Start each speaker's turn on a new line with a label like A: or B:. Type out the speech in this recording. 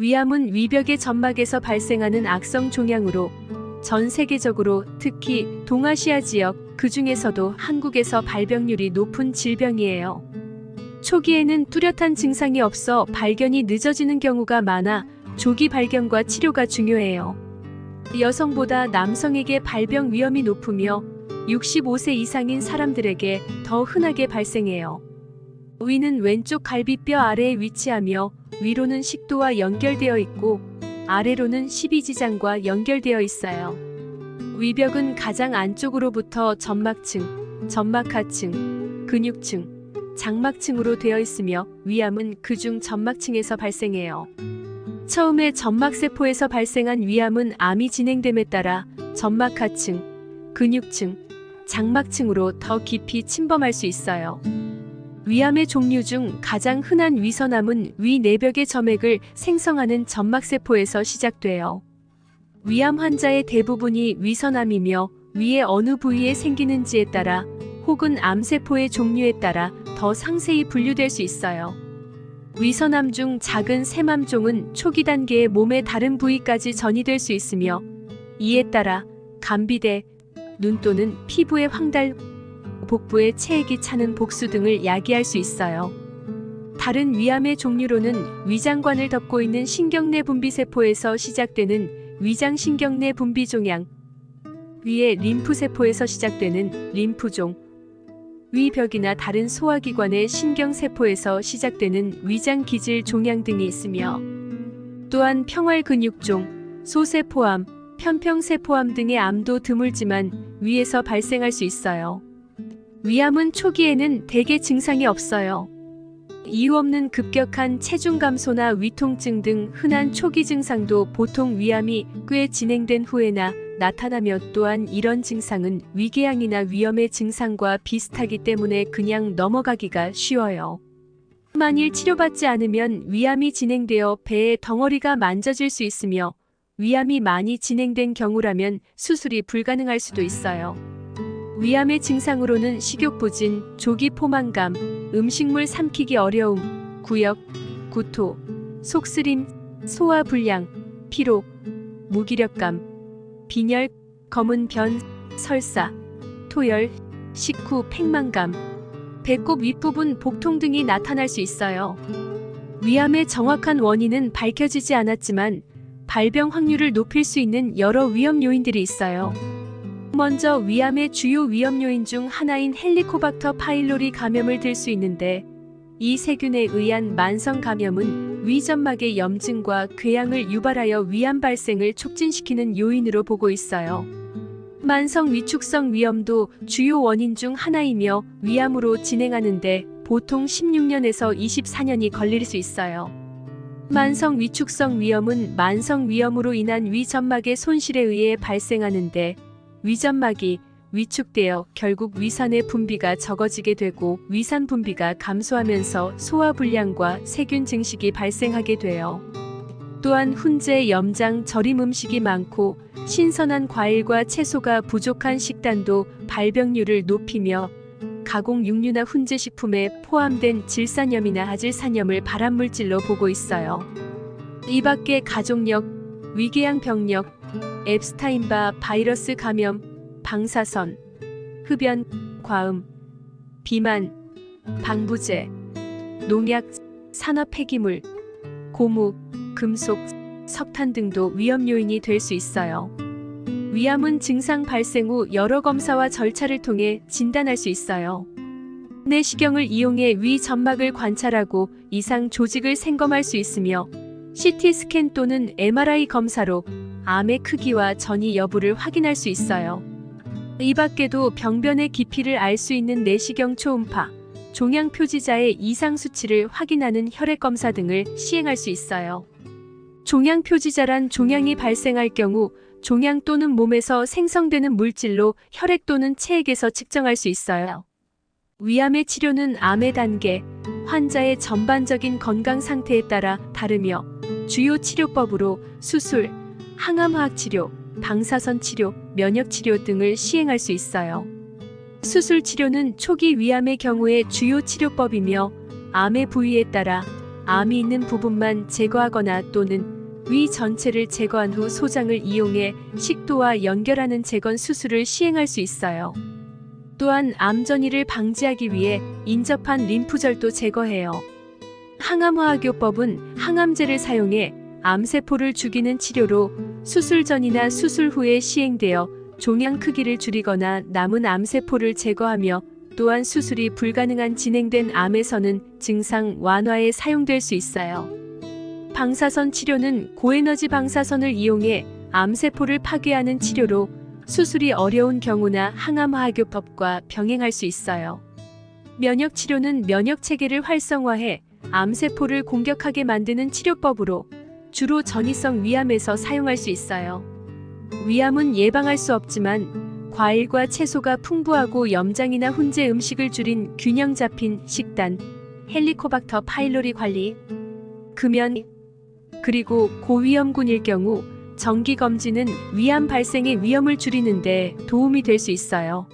A: 위암은 위벽의 점막에서 발생하는 악성 종양으로 전 세계적으로 특히 동아시아 지역 그 중에서도 한국에서 발병률이 높은 질병이에요. 초기에는 뚜렷한 증상이 없어 발견이 늦어지는 경우가 많아 조기 발견과 치료가 중요해요. 여성보다 남성에게 발병 위험이 높으며 65세 이상인 사람들에게 더 흔하게 발생해요. 위는 왼쪽 갈비뼈 아래에 위치하며 위로는 식도와 연결되어 있고 아래로는 십이지장과 연결되어 있어요. 위벽은 가장 안쪽으로부터 점막층, 점막하층, 근육층, 장막층으로 되어 있으며 위암은 그중 점막층에서 발생해요. 처음에 점막세포에서 발생한 위암은 암이 진행됨에 따라 점막하층, 근육층, 장막층으로 더 깊이 침범할 수 있어요. 위암의 종류 중 가장 흔한 위선암은 위 내벽의 점액을 생성하는 점막세포에서 시작돼요. 위암 환자의 대부분이 위선암이며 위의 어느 부위에 생기는지에 따라 혹은 암세포의 종류에 따라 더 상세히 분류될 수 있어요. 위선암 중 작은 세맘종은 초기 단계의 몸의 다른 부위까지 전이될 수 있으며 이에 따라 감비대, 눈 또는 피부의 황달, 복부에 체액이 차는 복수 등을 야기할 수 있어요. 다른 위암의 종류로는 위장관을 덮고 있는 신경내 분비세포에서 시작되는 위장신경내 분비종양, 위의 림프세포에서 시작되는 림프종, 위벽이나 다른 소화기관의 신경세포에서 시작되는 위장기질 종양 등이 있으며 또한 평활근육종, 소세포암, 편평세포암 등의 암도 드물지만 위에서 발생할 수 있어요. 위암은 초기에는 대개 증상이 없어요. 이유 없는 급격한 체중 감소나 위통증 등 흔한 초기 증상도 보통 위암이 꽤 진행된 후에나 나타나며 또한 이런 증상은 위궤양이나 위염의 증상과 비슷하기 때문에 그냥 넘어가기가 쉬워요. 만일 치료받지 않으면 위암이 진행되어 배의 덩어리가 만져질 수 있으며 위암이 많이 진행된 경우라면 수술이 불가능할 수도 있어요. 위암의 증상으로는 식욕 부진, 조기 포만감, 음식물 삼키기 어려움, 구역, 구토, 속쓰림, 소화 불량, 피로, 무기력감, 빈혈, 검은 변, 설사, 토열, 식후 팽만감, 배꼽 윗부분 복통 등이 나타날 수 있어요. 위암의 정확한 원인은 밝혀지지 않았지만 발병 확률을 높일 수 있는 여러 위험 요인들이 있어요. 먼저 위암의 주요 위험 요인 중 하나인 헬리코박터 파일로리 감염을 들 수 있는데 이 세균에 의한 만성 감염은 위점막의 염증과 궤양을 유발하여 위암 발생을 촉진시키는 요인으로 보고 있어요. 만성 위축성 위염도 주요 원인 중 하나이며 위암으로 진행하는데 보통 16년에서 24년이 걸릴 수 있어요. 만성 위축성 위염은 만성 위염으로 인한 위점막의 손실에 의해 발생하는데 위점막이 위축되어 결국 위산의 분비가 적어지게 되고 위산 분비가 감소하면서 소화 불량과 세균 증식이 발생하게 돼요. 또한 훈제, 염장, 절임 음식이 많고 신선한 과일과 채소가 부족한 식단도 발병률을 높이며 가공 육류나 훈제 식품에 포함된 질산염이나 아질산염을 발암물질로 보고 있어요. 이 밖에 가족력, 위궤양 병력, 앱스타인바 바이러스 감염, 방사선, 흡연, 과음, 비만, 방부제, 농약, 산업 폐기물, 고무, 금속, 석탄 등도 위험 요인이 될 수 있어요. 위암은 증상 발생 후 여러 검사와 절차를 통해 진단할 수 있어요. 내시경을 이용해 위 점막을 관찰하고 이상 조직을 생검할 수 있으며 CT 스캔 또는 MRI 검사로 암의 크기와 전이 여부를 확인할 수 있어요. 이 밖에도 병변의 깊이를 알 수 있는 내시경 초음파, 종양 표지자의 이상 수치를 확인하는 혈액 검사 등을 시행할 수 있어요. 종양 표지자란 종양이 발생할 경우 종양 또는 몸에서 생성되는 물질로 혈액 또는 체액에서 측정할 수 있어요. 위암의 치료는 암의 단계, 환자의 전반적인 건강 상태에 따라 다르며 주요 치료법으로 수술, 항암화학 치료, 방사선 치료, 면역 치료 등을 시행할 수 있어요. 수술 치료는 초기 위암의 경우에 주요 치료법이며 암의 부위에 따라 암이 있는 부분만 제거하거나 또는 위 전체를 제거한 후 소장을 이용해 식도와 연결하는 재건 수술을 시행할 수 있어요. 또한 암 전이를 방지하기 위해 인접한 림프절도 제거해요. 항암화학요법은 항암제를 사용해 암세포를 죽이는 치료로 수술 전이나 수술 후에 시행되어 종양 크기를 줄이거나 남은 암세포를 제거하며 또한 수술이 불가능한 진행된 암에서는 증상 완화에 사용될 수 있어요. 방사선 치료는 고에너지 방사선을 이용해 암세포를 파괴하는 치료로 수술이 어려운 경우나 항암화학요법과 병행할 수 있어요. 면역 치료는 면역 체계를 활성화해 암세포를 공격하게 만드는 치료법으로 주로 전이성 위암에서 사용할 수 있어요. 위암은 예방할 수 없지만 과일과 채소가 풍부하고 염장이나 훈제 음식을 줄인 균형 잡힌 식단, 헬리코박터 파일로리 관리, 금연, 그리고 고위험군일 경우 정기 검진은 위암 발생의 위험을 줄이는데 도움이 될 수 있어요.